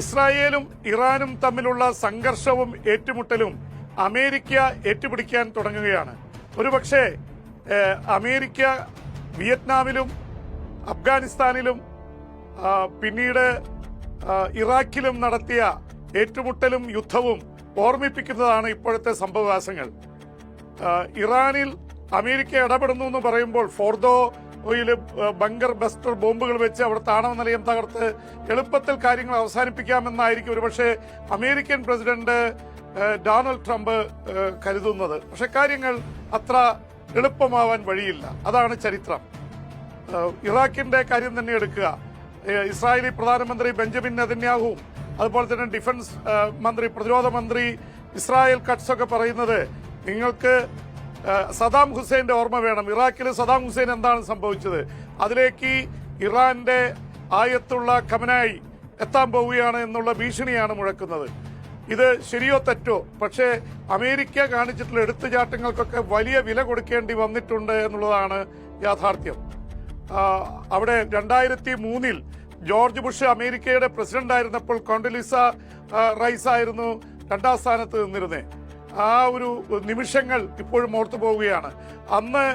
ഇസ്രായേലും ഇറാനും തമ്മിലുള്ള സംഘർഷവും ഏറ്റുമുട്ടലും അമേരിക്ക ഏറ്റുപിടിക്കാൻ തുടങ്ങുകയാണ്. ഒരുപക്ഷെ അമേരിക്ക വിയറ്റ്നാമിലും അഫ്ഗാനിസ്ഥാനിലും പിന്നീട് ഇറാഖിലും നടത്തിയ ഏറ്റുമുട്ടലും യുദ്ധവും ഓർമ്മിപ്പിക്കുന്നതാണ് ഇപ്പോഴത്തെ സംഭവവാസങ്ങൾ ഇറാനിൽ അമേരിക്ക ഇടപെടുന്നു എന്ന് പറയുമ്പോൾ ഫോർദോയിൽ ബങ്കർ ബസ്റ്റർ ബോംബുകൾ വെച്ച് അവിടുത്തെ ആണവ നിലയം തകർത്ത് എളുപ്പത്തിൽ കാര്യങ്ങൾ അവസാനിപ്പിക്കാമെന്നായിരിക്കും ഒരുപക്ഷെ അമേരിക്കൻ പ്രസിഡന്റ് ഡൊണാൾഡ് ട്രംപ് കരുതുന്നത്. പക്ഷെ കാര്യങ്ങൾ അത്ര എളുപ്പമാവാൻ വഴിയില്ല. അതാണ് ചരിത്രം. ഇറാഖിന്റെ കാര്യം തന്നെ എടുക്കുക. ഇസ്രായേലി പ്രധാനമന്ത്രി ബെഞ്ചമിൻ നെതന്യാഹുവും അതുപോലെ തന്നെ ഡിഫൻസ് മന്ത്രി പ്രതിരോധ മന്ത്രി ഇസ്രായേൽ കട്ട്സൊക്കെ പറയുന്നത് നിങ്ങൾക്ക് സദാം ഹുസൈന്റെ ഓർമ്മ വേണം. ഇറാഖിൽ സദാം ഹുസൈൻ എന്താണ് സംഭവിച്ചത്? അതിലേക്ക് ഇറാന്റെ ആയത്തുള്ള ഖമനായി എത്താൻ പോവുകയാണ് എന്നുള്ള ഭീഷണിയാണ് മുഴക്കുന്നത്. ഇത് ശരിയോ തെറ്റോ? പക്ഷേ അമേരിക്ക കാണിച്ചിട്ടുള്ള എടുത്തുചാട്ടങ്ങൾക്കൊക്കെ വലിയ വില കൊടുക്കേണ്ടി വന്നിട്ടുണ്ട് എന്നുള്ളതാണ് യാഥാർത്ഥ്യം. അവിടെ രണ്ടായിരത്തി മൂന്നിൽ ജോർജ് ബുഷ് അമേരിക്കയുടെ പ്രസിഡന്റ് ആയിരുന്നപ്പോൾ കോണ്ടലിസ റൈസ് ആയിരുന്നു രണ്ടാം സ്ഥാനത്ത് നിന്നിരുന്നത്. ആ ഒരു നിമിഷങ്ങൾ ഇപ്പോഴും ഓർത്തു പോവുകയാണ്. അന്ന്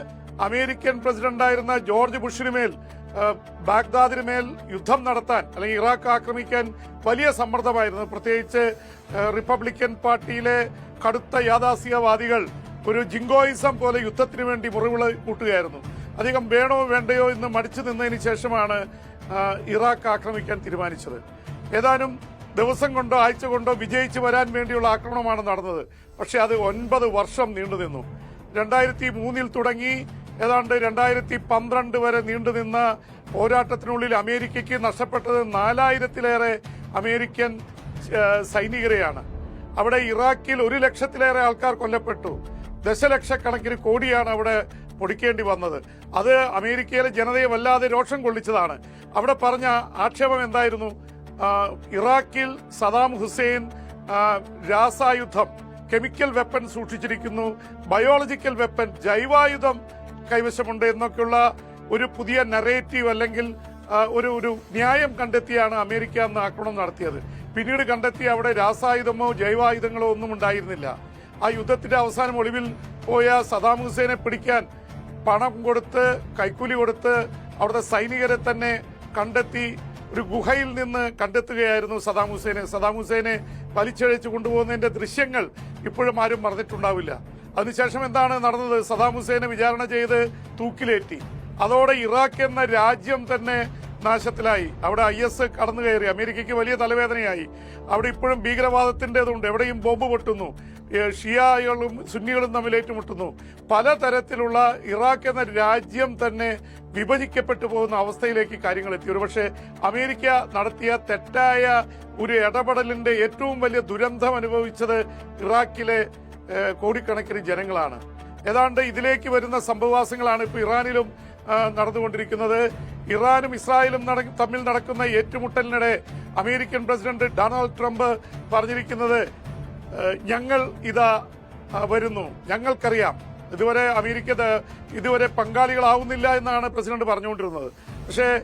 അമേരിക്കൻ പ്രസിഡന്റായിരുന്ന ജോർജ് ബുഷിന് മേൽ ബാഗ്ദാദിന് മേൽ യുദ്ധം നടത്താൻ അല്ലെങ്കിൽ ഇറാഖ് ആക്രമിക്കാൻ വലിയ സമ്മർദ്ദമായിരുന്നു. പ്രത്യേകിച്ച് റിപ്പബ്ലിക്കൻ പാർട്ടിയിലെ കടുത്ത യാഥാസ്ഥികവാദികൾ ഒരു ജിങ്കോയിസം പോലെ യുദ്ധത്തിന് വേണ്ടി മുറിവിള കൂട്ടുകയായിരുന്നു. അധികം വേണോ വേണ്ടയോ എന്ന് മടിച്ചു നിന്നതിന് ശേഷമാണ് ഇറാഖ് ആക്രമിക്കാൻ തീരുമാനിച്ചത്. ഏതാനും ദിവസം കൊണ്ടോ ആഴ്ച കൊണ്ടോ വിജയിച്ചു വരാൻ വേണ്ടിയുള്ള ആക്രമണമാണ് നടന്നത്. പക്ഷെ അത് ഒൻപത് വർഷം നീണ്ടു നിന്നു. രണ്ടായിരത്തി മൂന്നിൽ തുടങ്ങി ഏതാണ്ട് രണ്ടായിരത്തി പന്ത്രണ്ട് വരെ നീണ്ടുനിന്ന പോരാട്ടത്തിനുള്ളിൽ അമേരിക്കയ്ക്ക് നഷ്ടപ്പെട്ടത് നാലായിരത്തിലേറെ അമേരിക്കൻ സൈനികരെയാണ്. അവിടെ ഇറാഖിൽ ഒരു ലക്ഷത്തിലേറെ ആൾക്കാർ കൊല്ലപ്പെട്ടു. ദശലക്ഷക്കണക്കിന് കോടിയാണ് അവിടെ പൊടിക്കേണ്ടി വന്നത്. അത് അമേരിക്കയിലെ ജനതയെ വല്ലാതെ രോഷം കൊള്ളിച്ചതാണ്. അവിടെ പറഞ്ഞ ആക്ഷേപം എന്തായിരുന്നു? ഇറാഖിൽ സദാം ഹുസൈൻ രാസായുധം കെമിക്കൽ വെപ്പൺ സൂക്ഷിച്ചിരിക്കുന്നു ബയോളജിക്കൽ വെപ്പൺ ജൈവായുധം കൈവശമുണ്ട് എന്നൊക്കെയുള്ള ഒരു പുതിയ നറേറ്റീവ് അല്ലെങ്കിൽ ഒരു ഒരു ന്യായം കണ്ടെത്തിയാണ് അമേരിക്ക അന്ന് ആക്രമണം നടത്തിയത്. പിന്നീട് കണ്ടെത്തി അവിടെ രാസായുധമോ ജൈവായുധങ്ങളോ ഒന്നും ഉണ്ടായിരുന്നില്ല. ആ യുദ്ധത്തിന്റെ അവസാനം ഒളിവിൽ പോയ സദാം ഹുസൈനെ പിടിക്കാൻ പണം കൊടുത്ത് കൈക്കൂലി കൊടുത്ത് അവിടുത്തെ സൈനികരെ തന്നെ കണ്ടെത്തി ഒരു ഗുഹയിൽ നിന്ന് കണ്ടെത്തുകയായിരുന്നു സദാം ഹുസൈനെ. സദാം ഹുസൈനെ വലിച്ചഴിച്ചു കൊണ്ടുപോകുന്നതിന്റെ ദൃശ്യങ്ങൾ ഇപ്പോഴും ആരും മറന്നിട്ടുണ്ടാവില്ല. അതിനുശേഷം എന്താണ് നടന്നത്? സദാം ഹുസൈനെ വിചാരണ ചെയ്ത് തൂക്കിലേറ്റി. അതോടെ ഇറാഖ് എന്ന രാജ്യം തന്നെ നാശത്തിലായി. അവിടെ ഐ എസ് കടന്നു കയറി അമേരിക്കയ്ക്ക് വലിയ തലവേദനയായി. അവിടെ ഇപ്പോഴും ഭീകരവാദത്തിന്റെതുണ്ട്. എവിടെയും ബോംബ് പൊട്ടുന്നു. ഷിയാകളും സുന്നികളും തമ്മിൽ ഏറ്റുമുട്ടുന്നു. പലതരത്തിലുള്ള ഇറാഖ് എന്ന രാജ്യം തന്നെ വിഭജിക്കപ്പെട്ടു പോകുന്ന അവസ്ഥയിലേക്ക് കാര്യങ്ങൾ എത്തി. ഒരുപക്ഷെ അമേരിക്ക നടത്തിയ തെറ്റായ ഒരു ഇടപെടലിന്റെ ഏറ്റവും വലിയ ദുരന്തം അനുഭവിച്ചത് ഇറാഖിലെ കോടിക്കണക്കിന് ജനങ്ങളാണ്. ഏതാണ്ട് ഇതിലേക്ക് വരുന്ന സംഭവവാസങ്ങളാണ് ഇപ്പോൾ ഇറാനിലും നടന്നുകൊണ്ടിരിക്കുന്നത്. ഇറാനും ഇസ്രായേലും തമ്മിൽ നടക്കുന്ന ഏറ്റുമുട്ടലിനിടെ അമേരിക്കൻ പ്രസിഡന്റ് ഡൊണാൾഡ് ട്രംപ് പറഞ്ഞിരിക്കുന്നത് ഞങ്ങൾ ഇതാ വരുന്നു. ഞങ്ങൾക്കറിയാം. ഇതുവരെ അമേരിക്ക ഇതുവരെ പങ്കാളികളാവുന്നില്ല എന്നാണ് പ്രസിഡന്റ് പറഞ്ഞുകൊണ്ടിരുന്നത്. പക്ഷേ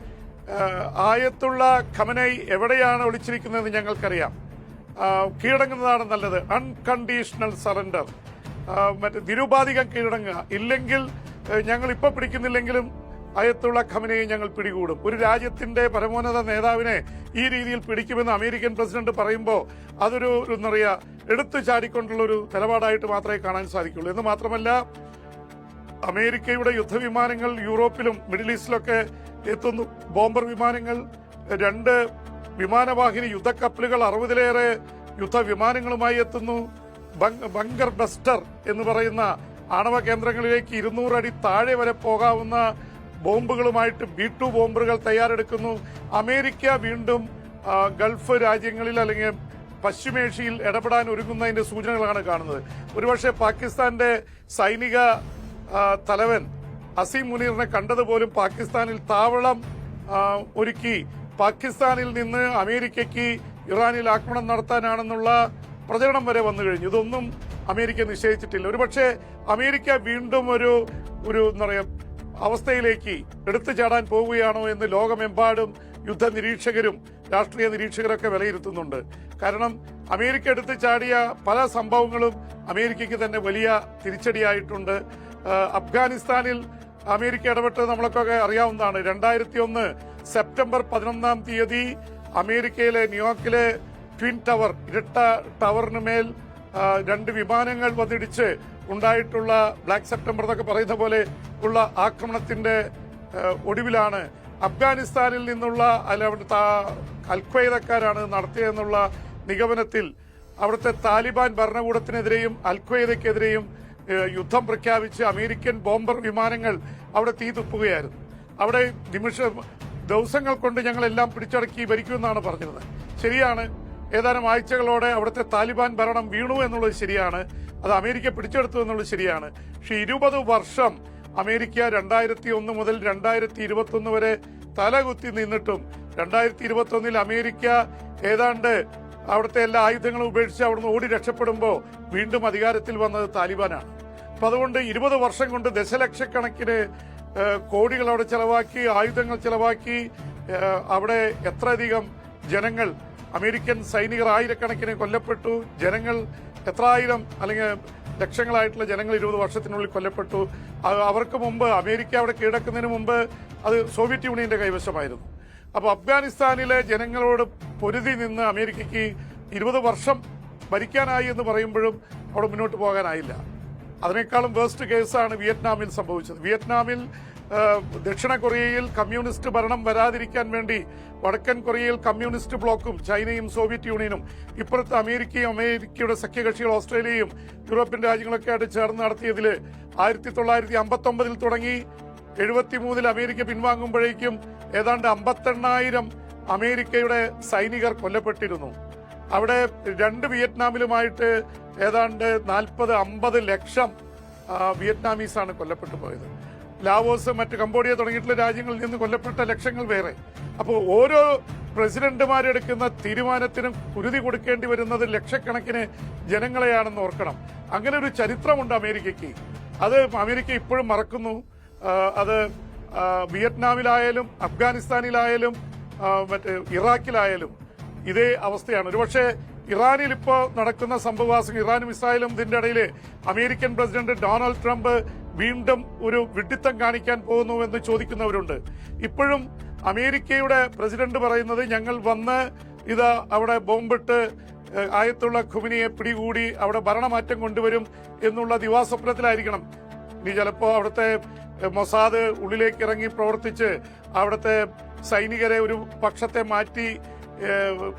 ആയത്തുള്ള ഖമനൈ എവിടെയാണ് ഒളിച്ചിരിക്കുന്നതെന്ന് ഞങ്ങൾക്കറിയാം. കീഴടങ്ങുന്നതാണ് നല്ലത്. Unconditional surrender. മറ്റേ നിരുപാധികം കീഴടങ്ങുക. ഇല്ലെങ്കിൽ ഞങ്ങൾ ഇപ്പൊ പിടിക്കുന്നില്ലെങ്കിലും അയത്തുള്ള ഖമനയെ ഞങ്ങൾ പിടികൂടും. ഒരു രാജ്യത്തിന്റെ പരമോന്നത നേതാവിനെ ഈ രീതിയിൽ പിടിക്കുമെന്ന് അമേരിക്കൻ പ്രസിഡന്റ് പറയുമ്പോൾ അതൊരു എന്താ പറയുക എടുത്തു ചാടിക്കൊണ്ടുള്ള ഒരു നിലപാടായിട്ട് മാത്രമേ കാണാൻ സാധിക്കുള്ളൂ. എന്ന് മാത്രമല്ല അമേരിക്കയുടെ യുദ്ധവിമാനങ്ങൾ യൂറോപ്പിലും മിഡിൽ ഈസ്റ്റിലൊക്കെ എത്തുന്നു. ബോംബർ വിമാനങ്ങൾ രണ്ട് വിമാനവാഹിനി യുദ്ധക്കപ്പലുകൾ അറുപതിലേറെ യുദ്ധവിമാനങ്ങളുമായി എത്തുന്നു. ബങ്കർ ബസ്റ്റർ എന്ന് പറയുന്ന ആണവ കേന്ദ്രങ്ങളിലേക്ക് ഇരുന്നൂറടി താഴെ വരെ പോകാവുന്ന ബോംബുകളുമായിട്ട് ബി ടു ബോംബറുകൾ തയ്യാറെടുക്കുന്നു. അമേരിക്ക വീണ്ടും ഗൾഫ് രാജ്യങ്ങളിൽ അല്ലെങ്കിൽ പശ്ചിമേഷ്യയിൽ ഇടപെടാൻ ഒരുങ്ങുന്നതിന്റെ സൂചനകളാണ് കാണുന്നത്. ഒരുപക്ഷെ പാകിസ്ഥാന്റെ സൈനിക തലവൻ അസീം മുനീറിനെ കണ്ടതുപോലും പാകിസ്ഥാനിൽ താവളം ഒരുക്കി. പാകിസ്ഥാനിൽ നിന്ന് അമേരിക്കയ്ക്ക് ഇറാനിൽ ആക്രമണം നടത്താനാണെന്നുള്ള പ്രചരണം വരെ വന്നു കഴിഞ്ഞു. ഇതൊന്നും അമേരിക്ക നിശ്ചയിച്ചിട്ടില്ല. ഒരുപക്ഷെ അമേരിക്ക വീണ്ടും ഒരു ഒരു എന്താ പറയാ അവസ്ഥയിലേക്ക് എടുത്തു ചാടാൻ പോവുകയാണോ എന്ന് ലോകമെമ്പാടും യുദ്ധ നിരീക്ഷകരും രാഷ്ട്രീയ നിരീക്ഷകരൊക്കെ വിലയിരുത്തുന്നുണ്ട്. കാരണം അമേരിക്ക എടുത്തു ചാടിയ പല സംഭവങ്ങളും അമേരിക്കയ്ക്ക് തന്നെ വലിയ തിരിച്ചടിയായിട്ടുണ്ട്. അഫ്ഗാനിസ്ഥാനിൽ അമേരിക്ക ഇടപെട്ടത് നമ്മളൊക്കെ അറിയാവുന്നതാണ്. രണ്ടായിരത്തി ഒന്ന് സെപ്റ്റംബർ പതിനൊന്നാം തീയതി അമേരിക്കയിലെ ന്യൂയോർക്കിലെ ട്വിൻ ടവർ ഇരട്ട ടവറിന് മേൽ രണ്ട് വിമാനങ്ങൾ വന്നിടിച്ച് ഉണ്ടായിട്ടുള്ള ബ്ലാക്ക് സെപ്റ്റംബർ എന്നൊക്കെ പറയുന്ന പോലെ ഉള്ള ആക്രമണത്തിന്റെ ഒടുവിലാണ് അഫ്ഗാനിസ്ഥാനിൽ നിന്നുള്ള അല്ല അവിടുത്തെ അൽഖ്വയ്ദക്കാരാണ് നടത്തിയതെന്നുള്ള നിഗമനത്തിൽ അവിടുത്തെ താലിബാൻ ഭരണകൂടത്തിനെതിരെയും അൽഖ്വയ്ദക്കെതിരെയും യുദ്ധം പ്രഖ്യാപിച്ച് അമേരിക്കൻ ബോംബർ വിമാനങ്ങൾ അവിടെ തീ തുപ്പുകയായിരുന്നു. അവിടെ നിമിഷ ദിവസങ്ങൾ കൊണ്ട് ഞങ്ങളെല്ലാം പിടിച്ചടക്കി ഭരിക്കുമെന്നാണ് പറഞ്ഞിരുന്നത്. ശരിയാണ്. ഏതാനും ആഴ്ചകളോടെ അവിടുത്തെ താലിബാൻ ഭരണം വീണു എന്നുള്ളത് ശരിയാണ്. അത് അമേരിക്ക പിടിച്ചെടുത്തു എന്നുള്ളത് ശരിയാണ്. പക്ഷെ ഇരുപത് വർഷം അമേരിക്ക രണ്ടായിരത്തി ഒന്ന് മുതൽ രണ്ടായിരത്തി ഇരുപത്തി ഒന്ന് വരെ തലകുത്തി നിന്നിട്ടും രണ്ടായിരത്തി ഇരുപത്തി ഒന്നിൽ അമേരിക്ക ഏതാണ്ട് അവിടുത്തെ എല്ലാ ആയുധങ്ങളും ഉപേക്ഷിച്ച് അവിടുന്ന് ഓടി രക്ഷപ്പെടുമ്പോൾ വീണ്ടും അധികാരത്തിൽ വന്നത് താലിബാനാണ്. അപ്പൊ അതുകൊണ്ട് ഇരുപത് വർഷം കൊണ്ട് ദശലക്ഷക്കണക്കിന് കോടികൾ അവിടെ ചെലവാക്കി ആയുധങ്ങൾ ചെലവാക്കി അവിടെ എത്രയധികം ജനങ്ങൾ അമേരിക്കൻ സൈനികർ ആയിരക്കണക്കിന് കൊല്ലപ്പെട്ടു. ജനങ്ങൾ എത്രായിരം അല്ലെങ്കിൽ ലക്ഷങ്ങളായിട്ടുള്ള ജനങ്ങൾ ഇരുപത് വർഷത്തിനുള്ളിൽ കൊല്ലപ്പെട്ടു. അവർക്ക് മുമ്പ് അമേരിക്ക അവിടെ കീഴടക്കുന്നതിന് മുമ്പ് അത് സോവിയറ്റ് യൂണിയന്റെ കൈവശമായിരുന്നു. അപ്പോൾ അഫ്ഗാനിസ്ഥാനിലെ ജനങ്ങളോട് പൊരുതി നിന്ന് അമേരിക്കയ്ക്ക് ഇരുപത് വർഷം ഭരിക്കാനായി എന്ന് പറയുമ്പോഴും അവിടെ മുന്നോട്ട് പോകാനായില്ല. അതിനേക്കാളും വേസ്റ്റ് കേസാണ് വിയറ്റ്നാമിൽ സംഭവിച്ചത്. വിയറ്റ്നാമിൽ ദക്ഷിണ കൊറിയയിൽ കമ്മ്യൂണിസ്റ്റ് ഭരണം വരാതിരിക്കാൻ വേണ്ടി വടക്കൻ കൊറിയയിൽ കമ്മ്യൂണിസ്റ്റ് ബ്ലോക്കും ചൈനയും സോവിയറ്റ് യൂണിയനും ഇപ്പുറത്ത് അമേരിക്കയും അമേരിക്കയുടെ സഖ്യകക്ഷികൾ ഓസ്ട്രേലിയയും യൂറോപ്യൻ രാജ്യങ്ങളൊക്കെ ആയിട്ട് ചേർന്ന് നടത്തിയതിൽ ആയിരത്തി തൊള്ളായിരത്തി അമ്പത്തി ഒമ്പതിൽ തുടങ്ങി. എഴുപത്തിമൂന്നിൽ അമേരിക്ക പിൻവാങ്ങുമ്പോഴേക്കും ഏതാണ്ട് അമ്പത്തെണ്ണായിരം അമേരിക്കയുടെ സൈനികർ കൊല്ലപ്പെട്ടിരുന്നു. അവിടെ രണ്ട് വിയറ്റ്നാമിലുമായിട്ട് ഏതാണ്ട് നാൽപ്പത് അമ്പത് ലക്ഷം വിയറ്റ്നാമീസാണ് കൊല്ലപ്പെട്ടു പോയത്. ലാവോസ് മറ്റ് കംബോഡിയ തുടങ്ങിയിട്ടുള്ള രാജ്യങ്ങളിൽ നിന്ന് കൊല്ലപ്പെട്ട ലക്ഷങ്ങൾ വേറെ. അപ്പോൾ ഓരോ പ്രസിഡന്റുമാരെടുക്കുന്ന തീരുമാനത്തിനും കുരുതി കൊടുക്കേണ്ടി വരുന്നത് ലക്ഷക്കണക്കിന് ജനങ്ങളെയാണെന്ന് ഓർക്കണം. അങ്ങനെ ഒരു ചരിത്രമുണ്ട് അമേരിക്കയ്ക്ക്. അത് അമേരിക്ക ഇപ്പോഴും മറക്കുന്നു. അത് വിയറ്റ്നാമിലായാലും അഫ്ഗാനിസ്ഥാനിലായാലും മറ്റേ ഇറാഖിലായാലും ഇതേ അവസ്ഥയാണ്. ഒരുപക്ഷെ ഇറാനിൽ ഇപ്പോൾ നടക്കുന്ന സംഭവവാസം ഇറാനും ഇസ്രായേലും ഇതിന്റെ ഇടയിൽ അമേരിക്കൻ പ്രസിഡന്റ് ഡൊണാൾഡ് ട്രംപ് വീണ്ടും ഒരു വിഡിത്തം കാണിക്കാൻ പോകുന്നു എന്ന് ചോദിക്കുന്നവരുണ്ട്. ഇപ്പോഴും അമേരിക്കയുടെ പ്രസിഡന്റ് പറയുന്നത് ഞങ്ങൾ വന്ന് ഇത് അവിടെ ബോംബിട്ട് ആയത്തുള്ള ഖുമിനിയെ പിടികൂടി അവിടെ ഭരണമാറ്റം കൊണ്ടുവരും എന്നുള്ള ദിവാസ്വപ്നത്തിലായിരിക്കണം. ഇനി ചിലപ്പോൾ അവിടുത്തെ മൊസാദ് ഉള്ളിലേക്ക് ഇറങ്ങി പ്രവർത്തിച്ച് അവിടുത്തെ സൈനികരെ ഒരു പക്ഷത്തെ മാറ്റി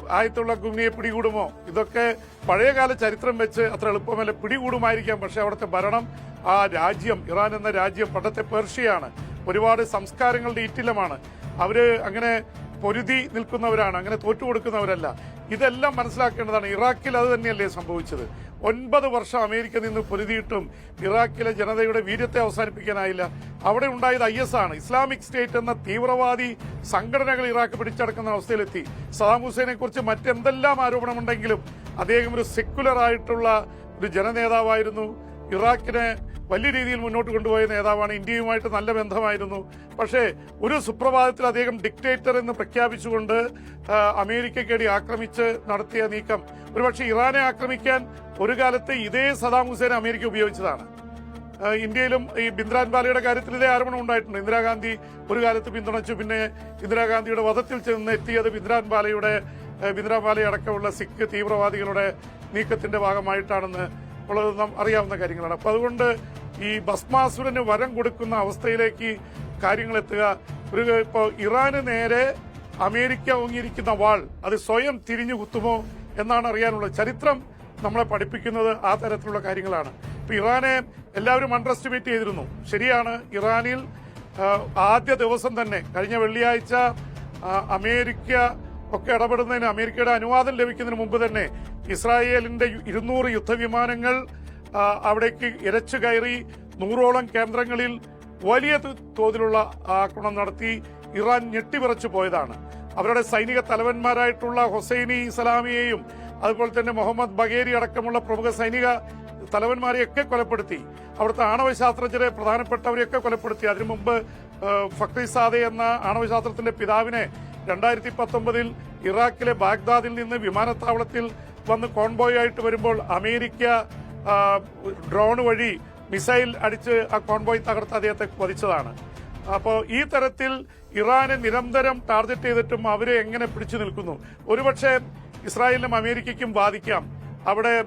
ആയത്തുള്ള കുങ്ങിയെ പിടികൂടുമോ? ഇതൊക്കെ പഴയകാല ചരിത്രം വെച്ച് അത്ര എളുപ്പമല്ല. പിടികൂടുമായിരിക്കാം പക്ഷെ അവിടുത്തെ ഭരണം ആ രാജ്യം ഇറാൻ എന്ന രാജ്യം പണ്ടത്തെ പേർഷ്യയാണ്. ഒരുപാട് സംസ്കാരങ്ങളുടെ ഇറ്റിലമാണ് അവർ അങ്ങനെ പൊരുതി നിൽക്കുന്നവരാണ് അങ്ങനെ തോറ്റു കൊടുക്കുന്നവരല്ല. ഇതെല്ലാം മനസ്സിലാക്കേണ്ടതാണ്. ഇറാഖിൽ അത് തന്നെയല്ലേ സംഭവിച്ചത്. ഒൻപത് വർഷം അമേരിക്ക നിന്ന് പൊരുതിയിട്ടും ഇറാഖിലെ ജനതയുടെ വീര്യത്തെ അവസാനിപ്പിക്കാനായില്ല. അവിടെ ഉണ്ടായത് ഐ എസ് ആണ്. ഇസ്ലാമിക് സ്റ്റേറ്റ് എന്ന തീവ്രവാദി സംഘടനകൾ ഇറാഖ് പിടിച്ചടക്കുന്ന അവസ്ഥയിലെത്തി. സദാം ഹുസൈനെ കുറിച്ച് മറ്റെന്തെല്ലാം ആരോപണമുണ്ടെങ്കിലും അദ്ദേഹം ഒരു സെക്യുലർ ആയിട്ടുള്ള ഒരു ജനനേതാവായിരുന്നു. ഇറാഖിനെ വലിയ രീതിയിൽ മുന്നോട്ട് കൊണ്ടുപോയ നേതാവാണ് ഇന്ത്യയുമായിട്ട് നല്ല ബന്ധമായിരുന്നു. പക്ഷേ ഒരു സുപ്രഭാതത്തിൽ അദ്ദേഹം ഡിക്റ്റേറ്റർ എന്ന് പ്രഖ്യാപിച്ചുകൊണ്ട് ആ, അമേരിക്കയ്ക്കടി ആക്രമിച്ച് നടത്തിയ നീക്കം. ഒരുപക്ഷെ ഇറാനെ ആക്രമിക്കാൻ ഒരു കാലത്ത് ഇതേ സദാം ഹുസൈൻ അമേരിക്ക ഉപയോഗിച്ചതാണ്. ഇന്ത്യയിലും ഈ ബിന്ദ്രാൻ ബാലയുടെ കാര്യത്തിൽ ഇതേ ആരോപണം ഉണ്ടായിട്ടുണ്ട്. ഇന്ദിരാഗാന്ധി ഒരു കാലത്ത് പിന്തുണച്ചു പിന്നെ ഇന്ദിരാഗാന്ധിയുടെ വധത്തിൽ ചെന്ന് എത്തിയത് ബിന്ദ്രാൻ ബാലയുടെ ബിന്ദ്രാൻ ബാലയടക്കമുള്ള സിഖ് തീവ്രവാദികളുടെ നീക്കത്തിന്റെ ഭാഗമായിട്ടാണെന്ന് നാം അറിയാവുന്ന കാര്യങ്ങളാണ്. അപ്പൊ അതുകൊണ്ട് ഈ ഭസ്മാസുരന് വരം കൊടുക്കുന്ന അവസ്ഥയിലേക്ക് കാര്യങ്ങൾ എത്തുക ഒരു ഇപ്പോൾ ഇറാന് നേരെ അമേരിക്ക ഓങ്ങിയിരിക്കുന്ന വാൾ അത് സ്വയം തിരിഞ്ഞു കുത്തുമോ എന്നാണ് അറിയാനുള്ളത് ചരിത്രം നമ്മളെ പഠിപ്പിക്കുന്നത് ആ തരത്തിലുള്ള കാര്യങ്ങളാണ്. ഇപ്പൊ ഇറാനെ എല്ലാവരും അണ്ടർസ്റ്റിമേറ്റ് ചെയ്തിരുന്നു. ശരിയാണ് ഇറാനിൽ ആദ്യ ദിവസം തന്നെ കഴിഞ്ഞ വെള്ളിയാഴ്ച അമേരിക്ക ഒക്കെ ഇടപെടുന്നതിന് അമേരിക്കയുടെ അനുവാദം ലഭിക്കുന്നതിന് മുമ്പ് തന്നെ ഇസ്രായേലിന്റെ ഇരുന്നൂറ് യുദ്ധവിമാനങ്ങൾ അവിടേക്ക് ഇരച്ചു കയറി നൂറോളം കേന്ദ്രങ്ങളിൽ വലിയ തോതിലുള്ള ആക്രമണം നടത്തി ഇറാൻ ഞെട്ടിവിറച്ചു പോയതാണ്. അവരുടെ സൈനിക തലവന്മാരായിട്ടുള്ള ഹുസൈനി ഇസ്ലാമിയെയും അതുപോലെ തന്നെ മുഹമ്മദ് ബഗേരി അടക്കമുള്ള പ്രമുഖ സൈനിക തലവന്മാരെയൊക്കെ കൊലപ്പെടുത്തി. അവിടുത്തെ ആണവ ശാസ്ത്രജ്ഞരെ പ്രധാനപ്പെട്ടവരെയൊക്കെ കൊലപ്പെടുത്തി. അതിനു മുമ്പ് ഫക്രി സാദെ എന്ന ആണവശാസ്ത്രത്തിന്റെ പിതാവിനെ രണ്ടായിരത്തി പത്തൊമ്പതിൽ ഇറാഖിലെ ബാഗ്ദാദിൽ നിന്ന് വിമാനത്താവളത്തിൽ വന്ന് കോൺബോയ് ആയിട്ട് വരുമ്പോൾ അമേരിക്ക ഡ്രോൺ വഴി മിസൈൽ അടിച്ച് ആ കോൺബോയ് തകർത്ത് അദ്ദേഹത്തെ വധിച്ചതാണ് അപ്പോൾ ഈ തരത്തിൽ ഇറാനെ നിരന്തരം ടാർഗറ്റ് ചെയ്തിട്ടും അവരെ എങ്ങനെ പിടിച്ചു നിൽക്കുന്നു? ഒരുപക്ഷെ ഇസ്രായേലിനും അമേരിക്കയ്ക്കും ബാധിക്കാം അവിടെ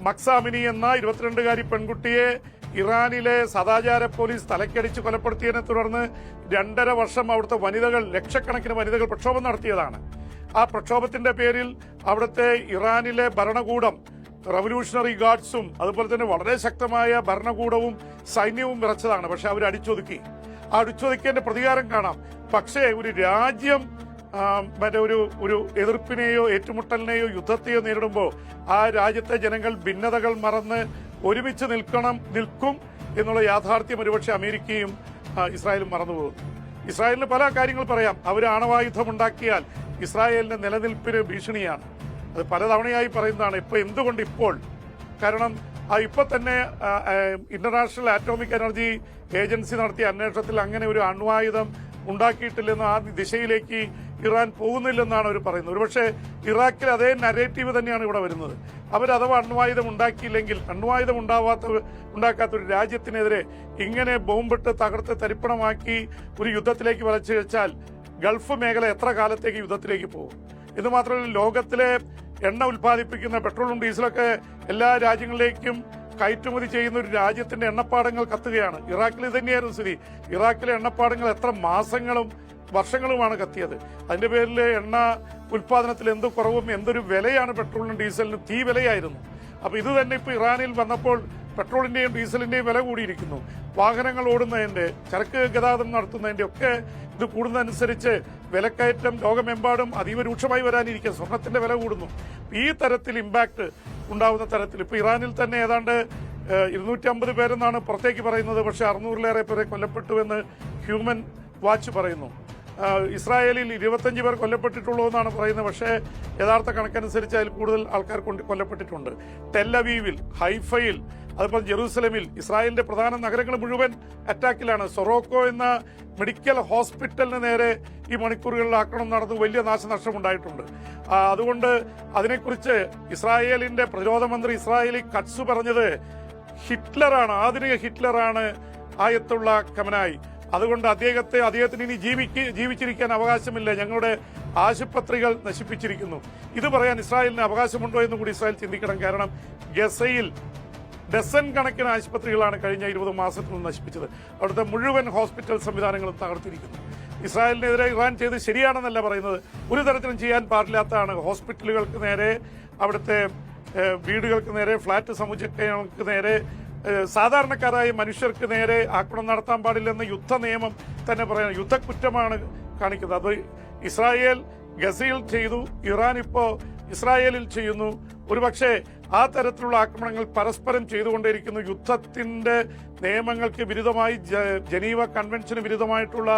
മക്സാമിനി എന്ന ഇരുപത്തിരണ്ടുകാരി പെൺകുട്ടിയെ ഇറാനിലെ സദാചാര പോലീസ് തലക്കടിച്ച് കൊലപ്പെടുത്തിയതിനെ തുടർന്ന് രണ്ടര വർഷം അവിടുത്തെ വനിതകൾ ലക്ഷക്കണക്കിന് വനിതകൾ പ്രക്ഷോഭം നടത്തിയതാണ്. ആ പ്രക്ഷോഭത്തിന്റെ പേരിൽ അവിടുത്തെ ഇറാനിലെ ഭരണകൂടം റവല്യൂഷണറി ഗാർഡ്സും അതുപോലെ തന്നെ വളരെ ശക്തമായ ഭരണകൂടവും സൈന്യവും വിറച്ചതാണ്. പക്ഷെ അവർ അടിച്ചൊതുക്കി. ആ അടിച്ചൊതുക്കിയതിന്റെ പ്രതികാരം കാണാം. പക്ഷേ ഒരു രാജ്യം മറ്റേ ഒരു ഒരു എതിർപ്പിനെയോ ഏറ്റുമുട്ടലിനെയോ യുദ്ധത്തെയോ നേരിടുമ്പോൾ ആ രാജ്യത്തെ ജനങ്ങൾ ഭിന്നതകൾ മറന്ന് ഒരുമിച്ച് നിൽക്കണം നിൽക്കും എന്നുള്ള യാഥാർത്ഥ്യം ഒരുപക്ഷെ അമേരിക്കയും ഇസ്രായേലും മറന്നുപോകും. ഇസ്രായേലിന് പല കാര്യങ്ങൾ പറയാം. അവർ ആണവായുധം ഉണ്ടാക്കിയാൽ ഇസ്രായേലിന്റെ നിലനിൽപ്പിന് ഭീഷണിയാണ്. അത് പലതവണയായി പറയുന്നതാണ്. ഇപ്പൊ എന്തുകൊണ്ട് ഇപ്പോൾ? കാരണം ആ ഇപ്പൊ തന്നെ ഇന്റർനാഷണൽ ആറ്റോമിക് എനർജി ഏജൻസി നടത്തിയ അന്വേഷണത്തിൽ അങ്ങനെ ഒരു അണ്വായുധം ഉണ്ടാക്കിയിട്ടില്ലെന്ന് ആ ദിശയിലേക്ക് ഇറാൻ പോകുന്നില്ലെന്നാണ് അവർ പറയുന്നത്. ഒരുപക്ഷെ ഇറാഖിൽ അതേ നരേറ്റീവ് തന്നെയാണ് ഇവിടെ വരുന്നത്. അവർ അഥവാ അണ്വായുധം ഉണ്ടാക്കിയില്ലെങ്കിൽ അണ്വായുധം ഉണ്ടാവാത്ത ഉണ്ടാക്കാത്ത ഒരു രാജ്യത്തിനെതിരെ ഇങ്ങനെ ബോംബിട്ട് തകർത്ത് തരിപ്പണമാക്കി ഒരു യുദ്ധത്തിലേക്ക് വലച്ചു വെച്ചാൽ ഗൾഫ് മേഖല എത്ര കാലത്തേക്ക് യുദ്ധത്തിലേക്ക് പോകും? ഇത് മാത്രമല്ല ലോകത്തിലെ എണ്ണ ഉൽപ്പാദിപ്പിക്കുന്ന പെട്രോളും ഡീസലൊക്കെ എല്ലാ രാജ്യങ്ങളിലേക്കും കയറ്റുമതി ചെയ്യുന്ന ഒരു രാജ്യത്തിന്റെ എണ്ണപ്പാടങ്ങൾ കത്തുകയാണ്. ഇറാഖിൽ തന്നെയായിരുന്നു സ്ഥിതി. ഇറാഖിലെ എണ്ണപ്പാടങ്ങൾ എത്ര മാസങ്ങളും വർഷങ്ങളുമാണ് കത്തിയത്. അതിന്റെ പേരിൽ എണ്ണ ഉൽപാദനത്തിൽ എന്ത് കുറവും എന്തൊരു വിലയാണ് പെട്രോളിനും ഡീസലിനും തീ വിലയായിരുന്നു. അപ്പൊ ഇത് തന്നെ ഇപ്പൊ ഇറാനിൽ വന്നപ്പോൾ പെട്രോളിന്റെയും ഡീസലിന്റെയും വില കൂടിയിരിക്കുന്നു. വാഹനങ്ങൾ ഓടുന്നതിന്റെ ചരക്ക് ഗതാഗതം നടത്തുന്നതിന്റെ ഒക്കെ ഇത് കൂടുന്നതനുസരിച്ച് വിലക്കയറ്റം ലോകമെമ്പാടും അതീവ രൂക്ഷമായി വരാനിരിക്കുക സ്വർണത്തിന്റെ വില കൂടുന്നു. ഈ തരത്തിൽ ഇമ്പാക്ട് ഉണ്ടാവുന്ന തരത്തിൽ. ഇപ്പൊ ഇറാനിൽ തന്നെ ഏതാണ്ട് ഇരുന്നൂറ്റി അമ്പത് പേരെന്നാണ് പുറത്തേക്ക് പറയുന്നത്. പക്ഷെ അറുന്നൂറിലേറെ പേരെ കൊല്ലപ്പെട്ടുവെന്ന് ഹ്യൂമൻ വാച്ച് പറയുന്നു. ഇസ്രായേലിൽ ഇരുപത്തഞ്ച് പേർ കൊല്ലപ്പെട്ടിട്ടുള്ളൂ എന്നാണ് പറയുന്നത്. പക്ഷേ യഥാർത്ഥ കണക്കനുസരിച്ച് അതിൽ കൂടുതൽ ആൾക്കാർ കൊല്ലപ്പെട്ടിട്ടുണ്ട്. ടെല്ലവീവിൽ ഹൈഫയിൽ അതുപോലെ ജെറൂസലമിൽ ഇസ്രായേലിന്റെ പ്രധാന നഗരങ്ങൾ മുഴുവൻ അറ്റാക്കിലാണ്. സൊറോക്കോ എന്ന മെഡിക്കൽ ഹോസ്പിറ്റലിന് നേരെ ഈ മണിക്കൂറുകളിൽ ആക്രമണം നടന്നു. വലിയ നാശനഷ്ടം ഉണ്ടായിട്ടുണ്ട്. അതുകൊണ്ട് അതിനെക്കുറിച്ച് ഇസ്രായേലിന്റെ പ്രതിരോധ മന്ത്രി ഇസ്രായേലി കട്സു പറഞ്ഞത് ഹിറ്റ്ലറാണ് ആധുനിക ഹിറ്റ്ലറാണ് ആയത്തുള്ള കമനായി അതുകൊണ്ട് അദ്ദേഹത്തെ അദ്ദേഹത്തിന് ഇനി ജീവിക്ക് ജീവിച്ചിരിക്കാൻ അവകാശമില്ല. ഞങ്ങളുടെ ആശുപത്രികൾ നശിപ്പിച്ചിരിക്കുന്നു. ഇത് പറയാൻ ഇസ്രായേലിന് അവകാശമുണ്ടോ എന്ന് കൂടി ഇസ്രായേൽ ചിന്തിക്കണം. കാരണം ഗസയിൽ ഡസൻ കണക്കിന് ആശുപത്രികളാണ് കഴിഞ്ഞ ഇരുപത് മാസത്തിൽ നശിപ്പിച്ചത്. അവിടുത്തെ മുഴുവൻ ഹോസ്പിറ്റൽ സംവിധാനങ്ങളും തകർത്തിരിക്കുന്നു. ഇസ്രായേലിനെതിരെ ഇറാൻ ചെയ്ത് ശരിയാണെന്നല്ല പറയുന്നത്. ഒരു തരത്തിലും ചെയ്യാൻ പാടില്ലാത്തതാണ്. ഹോസ്പിറ്റലുകൾക്ക് നേരെ അവിടുത്തെ വീടുകൾക്ക് നേരെ ഫ്ളാറ്റ് സമുച്ചയങ്ങൾക്ക് നേരെ സാധാരണക്കാരായ മനുഷ്യർക്ക് നേരെ ആക്രമണം നടത്താൻ പാടില്ലെന്ന യുദ്ധ നിയമം തന്നെ പറയാം യുദ്ധക്കുറ്റമാണ് കാണിക്കുന്നത്. അത് ഇസ്രായേൽ ഗസയിൽ ചെയ്തു ഇറാൻ ഇപ്പോൾ ഇസ്രായേലിൽ ചെയ്യുന്നു. ഒരുപക്ഷെ ആ തരത്തിലുള്ള ആക്രമണങ്ങൾ പരസ്പരം ചെയ്തുകൊണ്ടേയിരിക്കുന്നു. യുദ്ധത്തിന്റെ നിയമങ്ങൾക്ക് വിരുദ്ധമായി ജനീവ കൺവെൻഷന് വിരുദ്ധമായിട്ടുള്ള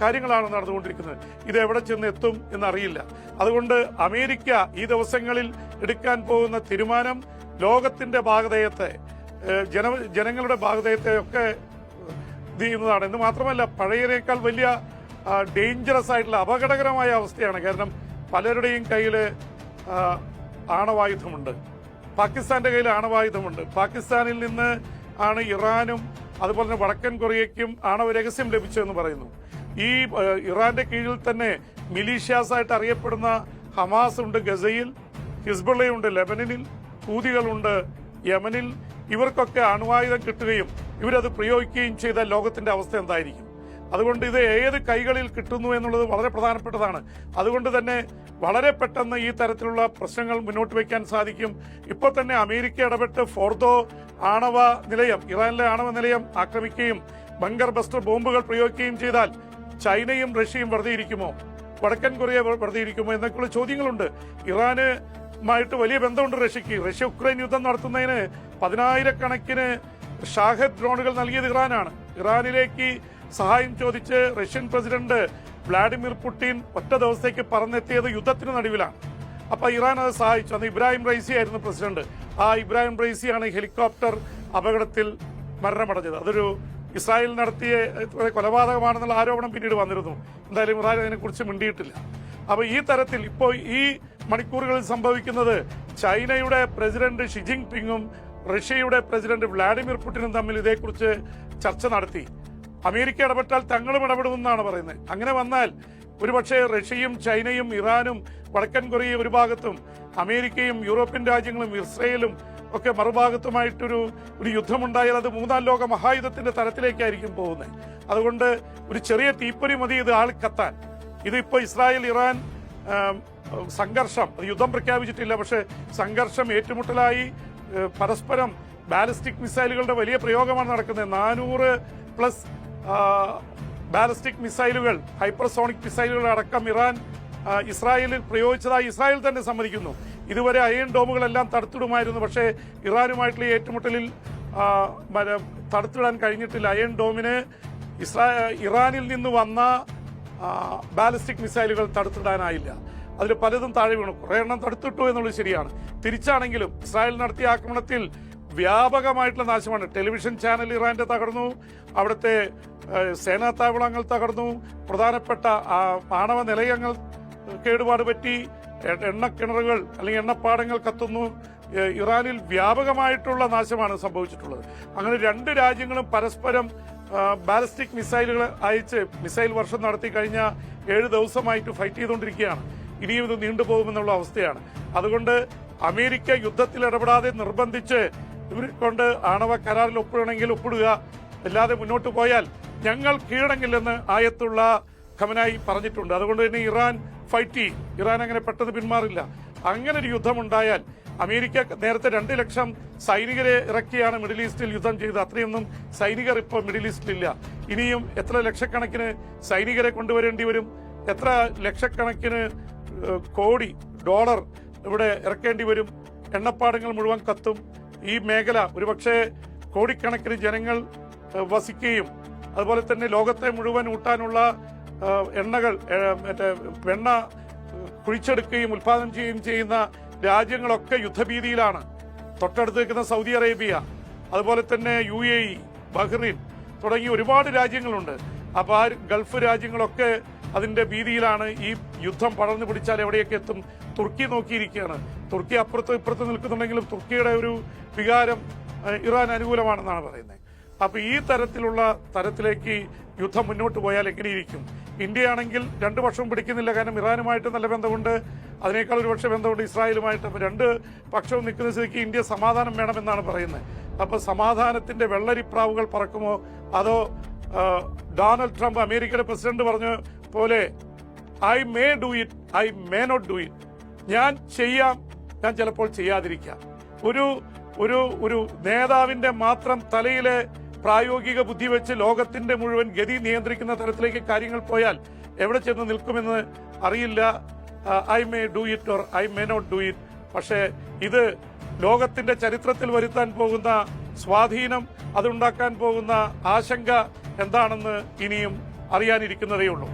കാര്യങ്ങളാണ് നടന്നുകൊണ്ടിരിക്കുന്നത്. ഇത് എവിടെ ചെന്ന് എത്തും എന്നറിയില്ല. അതുകൊണ്ട് അമേരിക്ക ഈ ദിവസങ്ങളിൽ എടുക്കാൻ പോകുന്ന തീരുമാനം ലോകത്തിന്റെ ഭാഗതയത്തെ ജന ജനങ്ങളുടെ ഭാഗതയത്തെ ഒക്കെ ഇത് ചെയ്യുന്നതാണ്. എന്ന് മാത്രമല്ല പഴയതിനേക്കാൾ വലിയ ഡേഞ്ചറസ് ആയിട്ടുള്ള അപകടകരമായ അവസ്ഥയാണ്. കാരണം പലരുടെയും കയ്യിൽ ആണവായുധമുണ്ട്. പാകിസ്ഥാന്റെ കയ്യിൽ ആണവായുധമുണ്ട്. പാകിസ്ഥാനിൽ നിന്ന് ആണ് ഇറാനും അതുപോലെ തന്നെ വടക്കൻ കൊറിയയ്ക്കും ആണവ രഹസ്യം ലഭിച്ചതെന്ന് പറയുന്നു. ഈ ഇറാന്റെ കീഴിൽ തന്നെ മിലീഷ്യാസ് ആയിട്ട് അറിയപ്പെടുന്ന ഹമാസ് ഉണ്ട് ഗസയിൽ ഹിസ്ബുള്ളയുണ്ട് ലെബനനിൽ ഹൂതികളുണ്ട് യമനിൽ ഇവർക്കൊക്കെ അണുവായുധം കിട്ടുകയും ഇവരത് പ്രയോഗിക്കുകയും ചെയ്ത ലോകത്തിന്റെ അവസ്ഥ എന്തായിരിക്കും? അതുകൊണ്ട് ഇത് ഏത് കൈകളിൽ കിട്ടുന്നു എന്നുള്ളത് വളരെ പ്രധാനപ്പെട്ടതാണ്. അതുകൊണ്ട് തന്നെ വളരെ പെട്ടെന്ന് ഈ തരത്തിലുള്ള പ്രശ്നങ്ങൾ മുന്നോട്ട് വയ്ക്കാൻ സാധിക്കും. ഇപ്പോൾ തന്നെ അമേരിക്ക ഇടപെട്ട് ഫോർദോ ആണവ നിലയം ഇറാനിലെ ആണവ നിലയം ആക്രമിക്കുകയും ബങ്കർ ബസ്റ്റർ ബോംബുകൾ പ്രയോഗിക്കുകയും ചെയ്താൽ ചൈനയും റഷ്യയും വെറുതെ ഇരിക്കുമോ വടക്കൻ കൊറിയ വെറുതെയിരിക്കുമോ? എന്നൊക്കെയുള്ള ചോദ്യങ്ങളുണ്ട്. ഇറാനുമായിട്ട് വലിയ ബന്ധമുണ്ട് റഷ്യക്ക്. റഷ്യ ഉക്രൈൻ യുദ്ധം നടത്തുന്നതിന് പതിനായിരക്കണക്കിന് ഷാഹദ് ഡ്രോണുകൾ നൽകിയത് ഇറാനാണ്. ഇറാനിലേക്ക് സഹായം ചോദിച്ച് റഷ്യൻ പ്രസിഡന്റ് വ്ളാഡിമിർ പുടിൻ ഒറ്റ ദിവസത്തേക്ക് പറന്നെത്തിയത് യുദ്ധത്തിന് നടുവിലാണ്. അപ്പൊ ഇറാൻ അത് സഹായിച്ചു. അന്ന് ഇബ്രാഹിം റൈസി ആയിരുന്നു പ്രസിഡന്റ്. ആ ഇബ്രാഹിം റൈസിയാണ് ഹെലികോപ്റ്റർ അപകടത്തിൽ മരണമടഞ്ഞത്. അതൊരു ഇസ്രായേൽ നടത്തിയ കൊലപാതകമാണെന്നുള്ള ആരോപണം പിന്നീട് വന്നിരുന്നു. എന്തായാലും ഇറാൻ അതിനെക്കുറിച്ച് മിണ്ടിയിട്ടില്ല. അപ്പൊ ഈ തരത്തിൽ ഇപ്പോൾ ഈ മണിക്കൂറുകളിൽ സംഭവിക്കുന്നത് ചൈനയുടെ പ്രസിഡന്റ് ഷിജിങ് പിങ്ങും റഷ്യയുടെ പ്രസിഡന്റ് വ്ളാഡിമിർ പുടിനും തമ്മിൽ ഇതേക്കുറിച്ച് ചർച്ച നടത്തി. അമേരിക്ക ഇടപെട്ടാൽ തങ്ങളും ഇടപെടുമെന്നാണ് പറയുന്നത്. അങ്ങനെ വന്നാൽ ഒരുപക്ഷെ റഷ്യയും ചൈനയും ഇറാനും വടക്കൻ കൊറിയ ഒരു ഭാഗത്തും അമേരിക്കയും യൂറോപ്യൻ രാജ്യങ്ങളും ഇസ്രയേലും ഒക്കെ മറുഭാഗത്തുമായിട്ടൊരു ഒരു യുദ്ധമുണ്ടായാൽ അത് മൂന്നാം ലോക മഹായുദ്ധത്തിന്റെ തലത്തിലേക്കായിരിക്കും പോകുന്നത്. അതുകൊണ്ട് ഒരു ചെറിയ തീപ്പൊരി മതി ഇത് ആൾ കത്താൻ ഇതിപ്പോ ഇസ്രായേൽ ഇറാൻ സംഘർഷം. യുദ്ധം പ്രഖ്യാപിച്ചിട്ടില്ല പക്ഷേ സംഘർഷം ഏറ്റുമുട്ടലായി. പരസ്പരം ബാലിസ്റ്റിക് മിസൈലുകളുടെ വലിയ പ്രയോഗമാണ് നടക്കുന്നത്. നാനൂറ് പ്ലസ് ബാലിസ്റ്റിക് മിസൈലുകൾ ഹൈപ്പർസോണിക് മിസൈലുകൾ അടക്കം ഇറാൻ ഇസ്രായേലിൽ പ്രയോഗിച്ചതായി ഇസ്രായേൽ തന്നെ സമ്മതിക്കുന്നു. ഇതുവരെ അയൺ ഡോമുകളെല്ലാം തടുത്തിടുമായിരുന്നു പക്ഷേ ഇറാനുമായിട്ടുള്ള ഏറ്റുമുട്ടലിൽ തടുത്തിടാൻ കഴിഞ്ഞിട്ടില്ല. അയൺ ഡോമിന് ഇസ്രാ ഇറാനിൽ നിന്ന് വന്ന ബാലിസ്റ്റിക് മിസൈലുകൾ തടുത്തിടാനായില്ല. അതിൽ പലതും താഴെ വീണു. കുറേ എണ്ണം തടുത്തിട്ടു എന്നുള്ളത് ശരിയാണ്. തിരിച്ചാണെങ്കിലും ഇസ്രായേൽ നടത്തിയ ആക്രമണത്തിൽ വ്യാപകമായിട്ടുള്ള നാശമാണ്. ടെലിവിഷൻ ചാനൽ ഇറാന്റെ തകർന്നു. അവിടുത്തെ സേനാ താവളങ്ങൾ തകർന്നു. പ്രധാനപ്പെട്ട ആണവ നിലയങ്ങൾ കേടുപാട് പറ്റി. എണ്ണക്കിണറുകൾ അല്ലെങ്കിൽ എണ്ണപ്പാടങ്ങൾ കത്തുന്നു. ഇറാനിൽ വ്യാപകമായിട്ടുള്ള നാശമാണ് സംഭവിച്ചിട്ടുള്ളത്. അങ്ങനെ രണ്ട് രാജ്യങ്ങളും പരസ്പരം ബാലിസ്റ്റിക് മിസൈലുകൾ അയച്ച് മിസൈൽ വർഷം നടത്തി കഴിഞ്ഞ ഏഴ് ദിവസമായിട്ട് ഫൈറ്റ് ചെയ്തുകൊണ്ടിരിക്കുകയാണ്. ഇനിയും ഇത് നീണ്ടുപോകുമെന്നുള്ള അവസ്ഥയാണ്. അതുകൊണ്ട് അമേരിക്ക യുദ്ധത്തിൽ ഇടപെടാതെ നിർബന്ധിച്ച് ഇവരെ കൊണ്ട് ആണവ കരാറിൽ ഒപ്പിടണമെങ്കിൽ ഒപ്പിടുക അല്ലാതെ മുന്നോട്ട് പോയാൽ ഞങ്ങൾ കീഴടങ്ങില്ലെന്ന് ആയത്തുള്ള ഖമനായി പറഞ്ഞിട്ടുണ്ട്. അതുകൊണ്ട് തന്നെ ഇറാൻ ഫൈറ്റ് ചെയ്യും. ഇറാൻ അങ്ങനെ പെട്ടെന്ന് പിന്മാറില്ല. അങ്ങനെ ഒരു യുദ്ധമുണ്ടായാൽ അമേരിക്ക നേരത്തെ രണ്ട് ലക്ഷം സൈനികരെ ഇറക്കിയാണ് മിഡിൽ ഈസ്റ്റിൽ യുദ്ധം ചെയ്തത്. അത്രയൊന്നും സൈനികർ ഇപ്പോൾ മിഡിൽ ഈസ്റ്റിലില്ല. ഇനിയും എത്ര ലക്ഷക്കണക്കിന് സൈനികരെ കൊണ്ടുവരേണ്ടി വരും? എത്ര ലക്ഷക്കണക്കിന് കോടി ഡോളർ ഇവിടെ ഇറക്കേണ്ടി വരും. എണ്ണപ്പാടങ്ങൾ മുഴുവൻ കത്തും. ഈ മേഖല ഒരുപക്ഷെ കോടിക്കണക്കിന് ജനങ്ങൾ വസിക്കുകയും അതുപോലെ തന്നെ ലോകത്തെ മുഴുവൻ ഊട്ടാനുള്ള എണ്ണകൾ മറ്റേ വെണ്ണ കുഴിച്ചെടുക്കുകയും ഉൽപാദനം ചെയ്യുകയും ചെയ്യുന്ന രാജ്യങ്ങളൊക്കെ യുദ്ധഭീതിയിലാണ്. തൊട്ടടുത്ത് നിൽക്കുന്ന സൗദി അറേബ്യ അതുപോലെ തന്നെ യു എ ഇ ബഹ്റിൻ തുടങ്ങി ഒരുപാട് രാജ്യങ്ങളുണ്ട്. അപ്പോൾ ആ ഗൾഫ് രാജ്യങ്ങളൊക്കെ അതിന്റെ ഭീതിയിലാണ് ഈ യുദ്ധം പടർന്നു പിടിച്ചാൽ എവിടെയൊക്കെ എത്തും? തുർക്കി നോക്കിയിരിക്കുകയാണ്. തുർക്കി അപ്പുറത്ത് ഇപ്പുറത്ത് നിൽക്കുന്നുണ്ടെങ്കിലും തുർക്കിയുടെ ഒരു വികാരം ഇറാൻ അനുകൂലമാണെന്നാണ് പറയുന്നത്. അപ്പൊ ഈ തരത്തിലുള്ള തരത്തിലേക്ക് യുദ്ധം മുന്നോട്ട് പോയാൽ എങ്ങനെയിരിക്കും? ഇന്ത്യയാണെങ്കിൽ രണ്ടു വർഷവും പിടിക്കുന്നില്ല. കാരണം ഇറാനുമായിട്ട് നല്ല ബന്ധമുണ്ട്. അതിനേക്കാൾ ഒരു പക്ഷേ ബന്ധമുണ്ട് ഇസ്രായേലുമായിട്ട്. അപ്പൊ രണ്ട് പക്ഷവും നിൽക്കുന്ന സ്ഥിതിക്ക് ഇന്ത്യ സമാധാനം വേണമെന്നാണ് പറയുന്നത്. അപ്പൊ സമാധാനത്തിന്റെ വെള്ളരിപ്രാവുകൾ പറക്കുമോ? അതോ ഡൊണാൾഡ് ട്രംപ് അമേരിക്കയുടെ പ്രസിഡന്റ് പറഞ്ഞ പോലെ I may do it I may not do it ഞാൻ ചെയ്യാം ഞാൻ ചിലപ്പോൾ ചെയ്യാതിരിക്കാം. ഒരു ഒരു ഒരു നേതാവിന്റെ മാത്രം തലയിലെ പ്രായോഗിക ബുദ്ധി വെച്ച് ലോകത്തിന്റെ മുഴുവൻ ഗതി നിയന്ത്രിക്കുന്ന തരത്തിലേക്ക് കാര്യങ്ങൾ പോയാൽ എവിടെ ചെന്ന് നിൽക്കുമെന്ന് അറിയില്ല. I may do it or I may not do it പക്ഷേ ഇത് ലോകത്തിന്റെ ചരിത്രത്തിൽ വരുത്താൻ പോകുന്ന സ്വാധീനം അതുണ്ടാക്കാൻ പോകുന്ന ആശങ്ക എന്താണെന്ന് ഇനിയും അറിയാനിരിക്കുന്നതേ ഉള്ളൂ